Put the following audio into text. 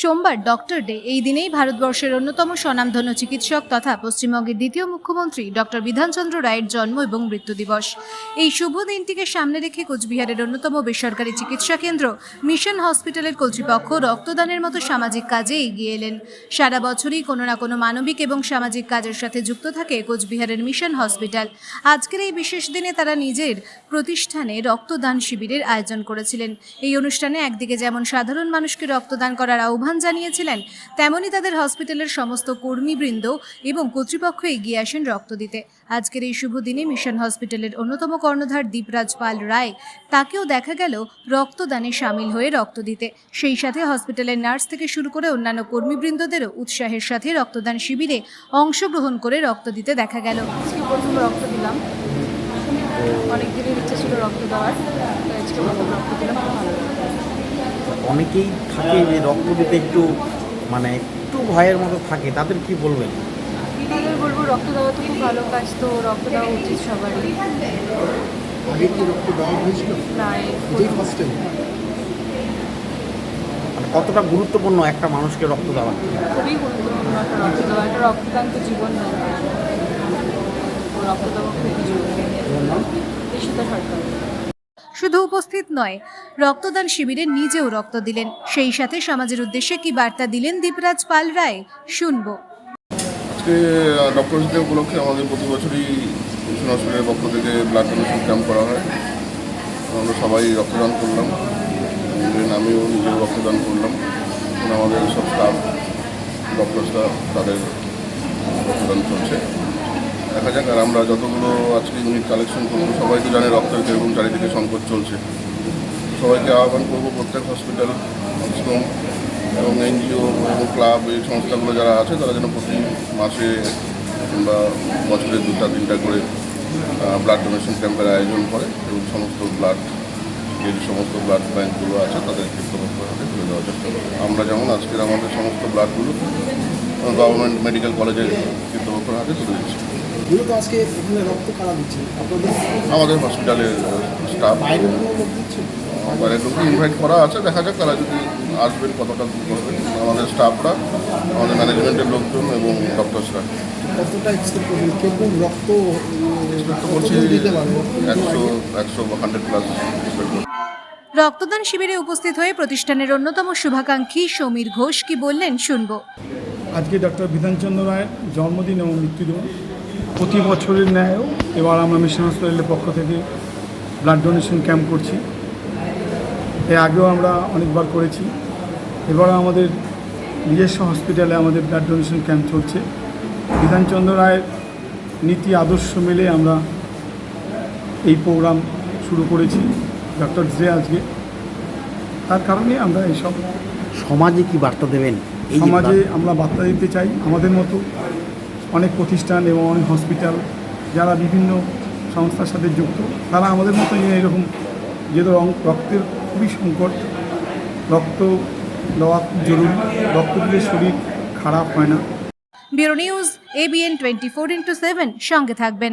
সোমবার doctor day. এই দিনেই ভারতবর্ষের অন্যতম স্বনামধন্য চিকিৎসক তথা পশ্চিমবঙ্গের দ্বিতীয় মুখ্যমন্ত্রী ডক্টর বিধানচন্দ্র রায়ের জন্ম এবং মৃত্যু দিবস। এই শুভ দিনটিকে সামনে রেখে কোচবিহারের অন্যতম বেসরকারি চিকিৎসা কেন্দ্র মিশন হসপিটালের কর্তৃপক্ষ রক্তদানের মতো সামাজিক কাজে এগিয়ে এলেন। সারা বছরই কোনো না কোনো মানবিক এবং সামাজিক কাজের সাথে যুক্ত থাকে কোচবিহারের মিশন হসপিটাল। আজকের এই বিশেষ দিনে তারা নিজের প্রতিষ্ঠানে রক্তদান শিবিরের আয়োজন করেছিলেন। এই অনুষ্ঠানে একদিকে যেমন সাধারণ মানুষকে রক্তদান করার আহ্বান জানিয়েছিলেন তেমনি তাদের হসপিটালের সমস্ত কর্মীবৃন্দ এবং কর্তৃপক্ষ এগিয়ে আসেন রক্ত দিতে। আজকের এই শুভ দিনে মিশন হসপিটালের অন্যতম কর্ণধার দীপরাজ পাল রায় তাকেও দেখা গেল রক্তদানে সামিল হয়ে রক্ত দিতে। সেই সাথে হসপিটালের নার্স থেকে শুরু করে অন্যান্য কর্মীবৃন্দদেরও উৎসাহের সাথে রক্তদান শিবিরে অংশগ্রহণ করে রক্ত দিতে দেখা গেল। প্রথম রক্ত দিলাম। অনেক দিনের ইচ্ছা ছিল রক্ত দেওয়ার রক্ত দিলাম। অনেকেই থাকে যে রক্ত দিতে একটু মানে একটু ভয়ের মতো থাকে তাদের কি বলবেন? তাদের বলব রক্ত দেওয়া তো খুব ভালো কাজ তো রক্ত দেওয়া উচিত সবারই। আগে কি রক্ত দেওয়া হয়েছিল? না এই এটাই ফার্স্ট টাইম মানে কতটা গুরুত্বপূর্ণ একটা মানুষকে রক্ত দেওয়া? খুবই গুরুত্বপূর্ণ একটা রক্ত দেওয়া একটা রক্তদান তো জীবন নেয়। তো রক্ত দেওয়া খুবই জরুরি। সরকার। শুধু উপস্থিত নয়, রক্তদান শিবিরে নিজেও রক্ত দিলেন। সেই সাথে সমাজের উদ্দেশ্যে কি বার্তা দিলেন দীপরাজ পাল রায়, শুনব। ডক্টর ডে উপলক্ষে আমাদের প্রতি বছরই মিশন হসপিটালের পক্ষ থেকে ব্লাড ডোনেশন ক্যাম্প করা হয়। আমরা সবাই রক্তদান করলাম। নামেও নিজেও রক্তদান করলাম। আমাদের সব স্টাফ ডক্টরসরা তাদের রক্তদান চলছে। দেখা যাক, আর আমরা যতগুলো আজকে ইউনিট কালেকশন করব, সবাই তো জানে রক্তের এরকম চারিদিকে সংকট চলছে। সবাইকে আহ্বান করব প্রত্যেক হসপিটাল হোম এবং এনজিও এবং ক্লাব এই সংস্থাগুলো যারা আছে, তারা যেন প্রতি মাসে কিংবা বছরে দুটা, তিনটা করে ব্লাড ডোনেশন ক্যাম্পের আয়োজন করে এবং সমস্ত ব্লাড যে সমস্ত ব্লাড ব্যাঙ্কগুলো আছে তাদের হাতে তুলে দেওয়ার চেষ্টা করে আমরা যেমন আজকের আমাদের সমস্ত ব্লাডগুলো গভর্নমেন্ট মেডিকেল কলেজের কৃতপক্ষের হাতে তুলে দিচ্ছি। মূলত আজকে এখানে রক্ত কারা দিচ্ছে? আপনাদের আমাদের হসপিটালের স্টাফ বাইরের কোনো লোক দিচ্ছে বাইরের লোককে ইনভাইট করা আছে দেখা যাক তারা যদি আসবেন কতটা কী করবেন। আমাদের স্টাফরা আমাদের ম্যানেজমেন্টের লোকজন এবং ডক্টরসরা কতটা এক্সপেক্ট করবেন? কীরকম রক্ত পারবে একশো একশো হান্ড্রেড প্লাস রক্তদান শিবিরে উপস্থিত হয়ে প্রতিষ্ঠানের অন্যতম শুভাকাঙ্ক্ষী সমীর ঘোষ কি বললেন শুনব। আজকে ডক্টর বিধানচন্দ্র রায়ের জন্মদিন এবং মৃত্যুদিন। প্রতি বছরের ন্যায়ও এবার আমরা মিশন হসপিটালের পক্ষ থেকে ব্লাড ডোনেশন ক্যাম্প করছি। এর আগেও আমরা অনেকবার করেছি। এবারও আমাদের নিজস্ব হসপিটালে আমাদের ব্লাড ডোনেশন ক্যাম্প চলছে। বিধানচন্দ্র রায়ের নীতি আদর্শ মেলে আমরা এই প্রোগ্রাম শুরু করেছি ডক্টর ডে আজকে। তার কারণে আমরা এইসব সমাজে কি বার্তা দেবেন? সমাজে আমরা বার্তা দিতে চাই। আমাদের মতো অনেক প্রতিষ্ঠান এবং অনেক হসপিটাল যারা বিভিন্ন সংস্থার সাথে যুক্ত, তারা আমাদের মতো এরকম যেহেতু রক্তের খুবই সংকট। রক্ত দেওয়া খুব জরুরি, রক্ত দিলে শরীর খারাপ হয় না। Bureau news ABN twenty four into seven সঙ্গে থাকবেন।